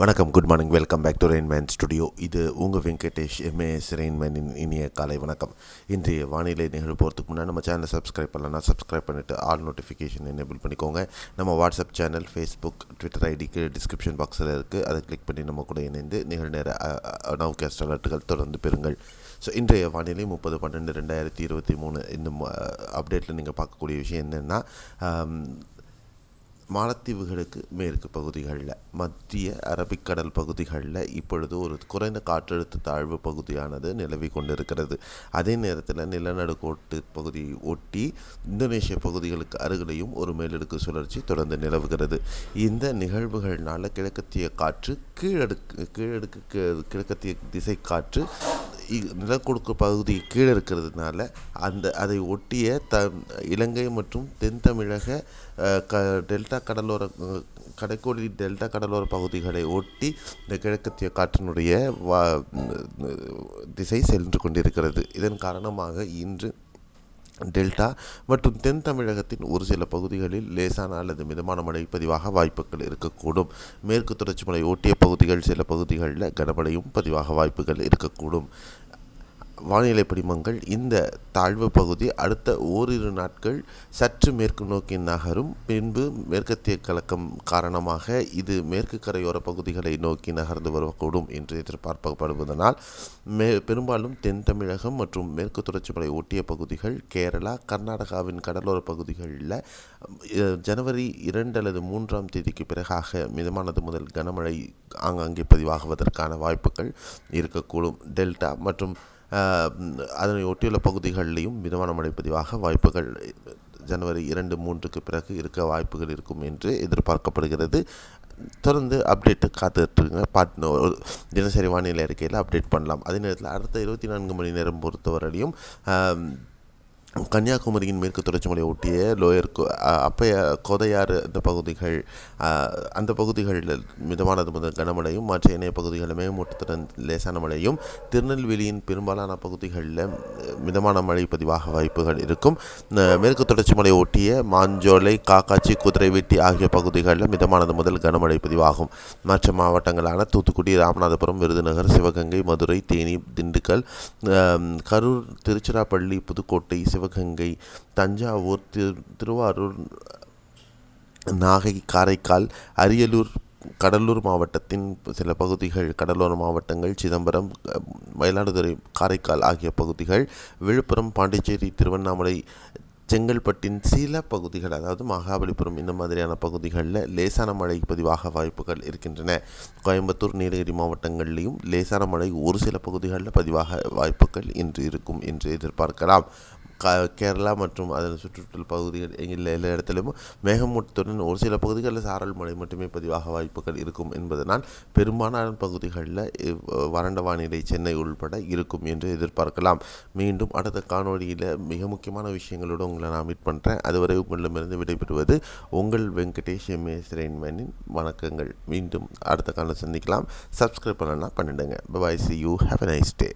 வணக்கம் good morning welcome back to Rainman studio இது உங்கள் வெங்கடேஷ் எம்ஏஎஸ் ரெயின்மேனின் இனிய காலை வணக்கம். இன்றைய வானிலை நிகழ்வு போகிறதுக்கு முன்னாடி நம்ம சேனலை சப்ஸ்கிரைப் பண்ணலன்னா சப்ஸ்கிரைப் பண்ணிவிட்டு ஆல் நோட்டிஃபிகேஷன் எனேபிள் பண்ணிக்கோங்க. நம்ம வாட்ஸ்அப் சேனல் ஃபேஸ்புக் ட்விட்டர் ஐடிக்கு டிஸ்கிரிப்ஷன் பாக்ஸில் இருக்குது அதை கிளிக் பண்ணி நம்ம கூட இணைந்து நிகழ்நேர நவுகேஸ்ட் அலர்ட்டுகள் தொடர்ந்து பெறுங்கள். ஸோ இன்றைய வானிலை முப்பது பன்னெண்டு ரெண்டாயிரத்தி இருபத்தி மூணு. இந்த அப்டேட்டில் நீங்கள் பார்க்கக்கூடிய விஷயம் என்னென்னா மாலத்தீவுகளுக்கு மேற்கு பகுதிகளில் மத்திய அரபிக்கடல் பகுதிகளில் இப்பொழுது ஒரு குறைந்த காற்றழுத்த தாழ்வு பகுதியானது நிலவி கொண்டிருக்கிறது. அதே நேரத்தில் நிலநடுக்கோட்டு பகுதியை ஒட்டி இந்தோனேஷிய பகுதிகளுக்கு அருகிலையும் ஒரு மேலடுக்கு சுழற்சி தொடர்ந்து நிலவுகிறது. இந்த நிகழ்வுகள்னால கிழக்கத்திய காற்று கீழடுக்கு கீழடுக்கு கிழக்கத்திய திசை காற்று நிலக்கொடுக்கு பகுதி கீழே இருக்கிறதுனால அந்த அதை ஒட்டிய த இலங்கை மற்றும் தென் தமிழக க டெல்டா கடலோர கடைக்கோடி டெல்டா கடலோர பகுதிகளை ஒட்டி இந்த கிழக்கத்திய காற்றினுடைய வா திசை சென்று கொண்டிருக்கிறது. இதன் காரணமாக இன்று டெல்டா மற்றும் தென் தமிழகத்தின் ஒரு சில பகுதிகளில் லேசான அல்லது மிதமான மழை பதிவாக வாய்ப்புகள் இருக்கக்கூடும். மேற்கு தொடர்ச்சி மலை ஒட்டிய பகுதிகள் சில பகுதிகளில் கனமழையும் பதிவாக வாய்ப்புகள் இருக்கக்கூடும். வானிலை படிமங்கள் இந்த தாழ்வு பகுதி அடுத்த ஓரிரு நாட்கள் சற்று மேற்கு நோக்கி நகரும். பின்பு மேற்கத்திய கலக்கம் காரணமாக இது மேற்கு கரையோர பகுதிகளை நோக்கி நகர்ந்து வரக்கூடும் என்று எதிர்பார்க்கப்படுவதனால் மே பெரும்பாலும் தென் தமிழகம் மற்றும் மேற்கு தொடர்ச்சி மலை ஒட்டிய பகுதிகள் கேரளா கர்நாடகாவின் கடலோர பகுதிகளில் ஜனவரி இரண்டு அல்லது மூன்றாம் தேதிக்கு பிறகாக மிதமானது முதல் கனமழை ஆங்காங்கே பதிவாகுவதற்கான வாய்ப்புகள் இருக்கக்கூடும். டெல்டா மற்றும் அதனை ஒட்டியுள்ள பகுதிகளிலையும் மிதமான மழை பதிவாக வாய்ப்புகள் ஜனவரி இரண்டு மூன்றுக்கு பிறகு இருக்க வாய்ப்புகள் இருக்கும் என்று எதிர்பார்க்கப்படுகிறது. தொடர்ந்து அப்டேட்டு காத்துட்ருங்க பாட்டு தினசரி வானிலை அறிக்கையில் அப்டேட் பண்ணலாம். அதே நேரத்தில் அடுத்த இருபத்தி நான்கு மணி நேரம் பொறுத்தவரையிலையும் கன்னியாகுமரியின் மேற்கு தொடர்ச்சி மலையை ஒட்டிய லோயர் அப்பைய கோதையாறு அந்த பகுதிகள் அந்த பகுதிகளில் மிதமானது முதல் கனமழையும் மற்ற இணைய பகுதிகளுமே மூட்டத்துடன் லேசான மழையும் திருநெல்வேலியின் பெரும்பாலான பகுதிகளில் மிதமான மழை பதிவாக வாய்ப்புகள் இருக்கும். மேற்கு தொடர்ச்சி மலையை ஒட்டிய மாஞ்சோலை காக்காச்சி குதிரைவெட்டி ஆகிய பகுதிகளில் மிதமானது முதல் கனமழை பதிவாகும். மற்ற மாவட்டங்களான தூத்துக்குடி ராமநாதபுரம் விருதுநகர் சிவகங்கை மதுரை தேனி திண்டுக்கல் கரூர் திருச்சிராப்பள்ளி புதுக்கோட்டை சிவகங்கை தஞ்சாவூர் திரு திருவாரூர் நாகை காரைக்கால் அரியலூர் கடலூர் மாவட்டத்தின் சில பகுதிகள் கடலோர மாவட்டங்கள் சிதம்பரம் மயிலாடுதுறை காரைக்கால் ஆகிய பகுதிகள் விழுப்புரம் பாண்டிச்சேரி திருவண்ணாமலை செங்கல்பட்டின் சில பகுதிகள் அதாவது மகாபலிபுரம் இந்த மாதிரியான பகுதிகளில் லேசான மழை பதிவாக வாய்ப்புகள் இருக்கின்றன. கோயம்புத்தூர் நீலகிரி மாவட்டங்களிலும் லேசான மழை ஒரு சில பகுதிகளில் பதிவாக வாய்ப்புகள் இன்று இருக்கும் என்று எதிர்பார்க்கலாம். கேரளா மற்றும் அதன் சுற்றுச்சூழல் பகுதிகள் எங்கள் எல்லா இடத்திலும் மேகமூட்டத்துடன் ஒரு சில பகுதிகளில் சாரல் மழை மட்டுமே பதிவாக வாய்ப்புகள் இருக்கும் என்பதனால் பெரும்பாலான பகுதிகளில் வறண்ட வானிலை சென்னை உள்பட இருக்கும் என்று எதிர்பார்க்கலாம். மீண்டும் அடுத்த காணொலியில் மிக முக்கியமான விஷயங்களோடு உங்களை நான் மீட் பண்ணுறேன் அதுவரை உங்களிடமிருந்து விடைபெறுவது உங்கள் வெங்கடேஷ் எம்ஏஎஸ் ரெயின்மேனின் வணக்கங்கள். மீண்டும் அடுத்த காலம் சந்திக்கலாம். சப்ஸ்கிரைப் பண்ணலாம் பண்ணிடுங்க. Bye see you have a nice day